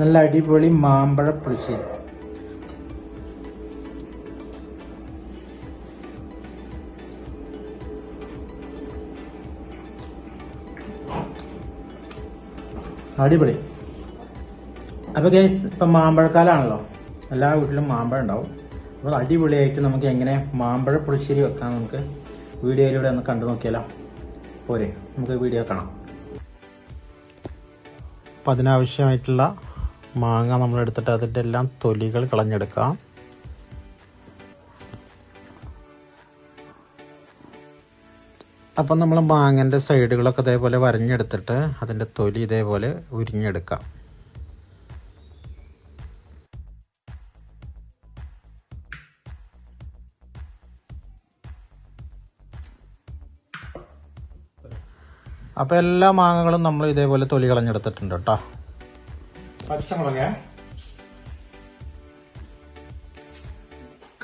നല്ല അടിപൊളി മാമ്പഴ പുളിശ്ശേരി. അടിപൊളി. അപ്പോൾ ഗൈസ് ഇപ്പം മാമ്പഴക്കാലാണല്ലോ. എല്ലാ വീട്ടിലും മാമ്പഴം ഉണ്ടാവും. അപ്പോൾ അടിപൊളിയായിട്ട് നമുക്ക് എങ്ങനെ മാമ്പഴ പുളിശ്ശേരി വെക്കാം നമുക്ക് വീഡിയോയിലൂടെ ഒന്ന് കണ്ടു നോക്കിയാലോ. പോരെ നമുക്ക് വീഡിയോ കാണാം. അപ്പം അതിനാവശ്യമായിട്ടുള്ള മാങ്ങ നമ്മൾ എടുത്തിട്ട് അതിന്റെ എല്ലാം തൊലികൾ കളഞ്ഞെടുക്കാം. അപ്പം നമ്മൾ മാങ്ങന്റെ സൈഡുകളൊക്കെ ഇതേപോലെ വരഞ്ഞെടുത്തിട്ട് അതിന്റെ തൊലി ഇതേപോലെ ഉരിഞ്ഞെടുക്കാം. അപ്പോൾ എല്ലാ മാങ്ങകളും നമ്മൾ ഇതേപോലെ തൊലി കളഞ്ഞെടുത്തിട്ടുണ്ട് കേട്ടോ. പച്ചമുളക്.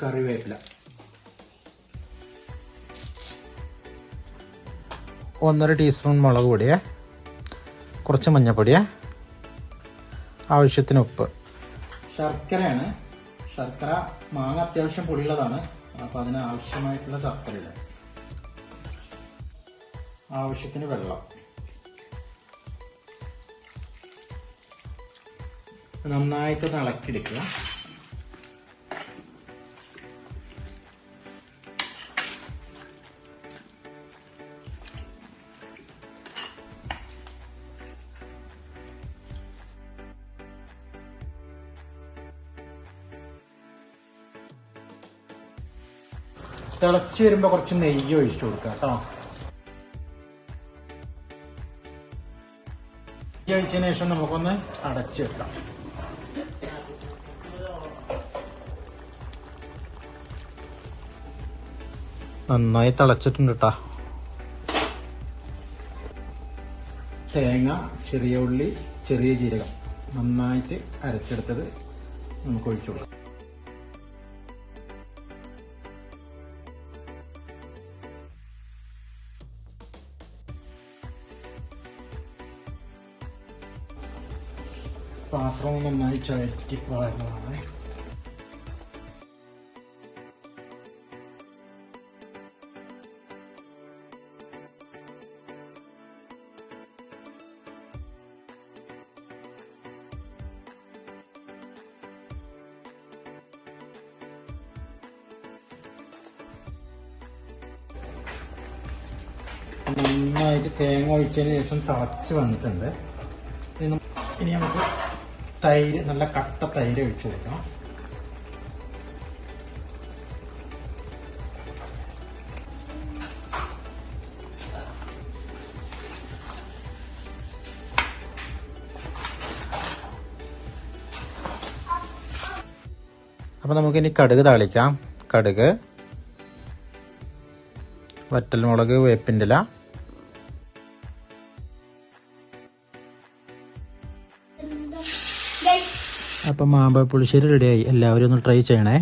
കറിവേപ്പില. ഒന്നര ടീസ്പൂൺ മുളക് പൊടിയേ. കുറച്ച് മഞ്ഞൾപ്പൊടിയേ. ആവശ്യത്തിന് ഉപ്പ്. ശർക്കരയാണ്. ശർക്കര മാങ്ങ അത്യാവശ്യം പൊടിയുള്ളതാണ്. അപ്പോൾ അതിന് ആവശ്യമായിട്ടുള്ള ശർക്കരയില്ല ആവശ്യത്തിന് വെള്ളം. നന്നായിട്ടൊന്ന് ഇളക്കിയെടുക്കുക. തിളച്ച് വരുമ്പോൾ കുറച്ച് നെയ്യ് ഒഴിച്ചു കൊടുക്കുക കേട്ടോ. ഒഴിച്ചതിന് ശേഷം നമുക്കൊന്ന് അടച്ചു വെക്കാം. നന്നായി തിളച്ചിട്ടുണ്ട് കേട്ടാ തേങ്ങ ചെറിയ ഉള്ളി ചെറിയ ജീരകം. നന്നായിട്ട് അരച്ചെടുത്തത് നമുക്ക് ഒഴിച്ചു കൊടുക്കാം. പാത്രം നന്നായി ചവറ്റി പാടുന്നതാണ് നന്നായിട്ട് തേങ്ങ ഒഴിച്ചതിന് ശേഷം തിളച്ച് വന്നിട്ടുണ്ട്. ഇനി നമുക്ക് തൈര് നല്ല കട്ട തൈര് ഒഴിച്ച് കൊടുക്കാം അപ്പോൾ നമുക്കിനി കടുക് താളിക്കാം. കടുക് വറ്റൽമുളക് വേപ്പിന്റെ ഇല അപ്പം മാമ്പഴ പുളിശ്ശേരി റെഡിയായി എല്ലാവരും ഒന്ന് ട്രൈ ചെയ്യണേ.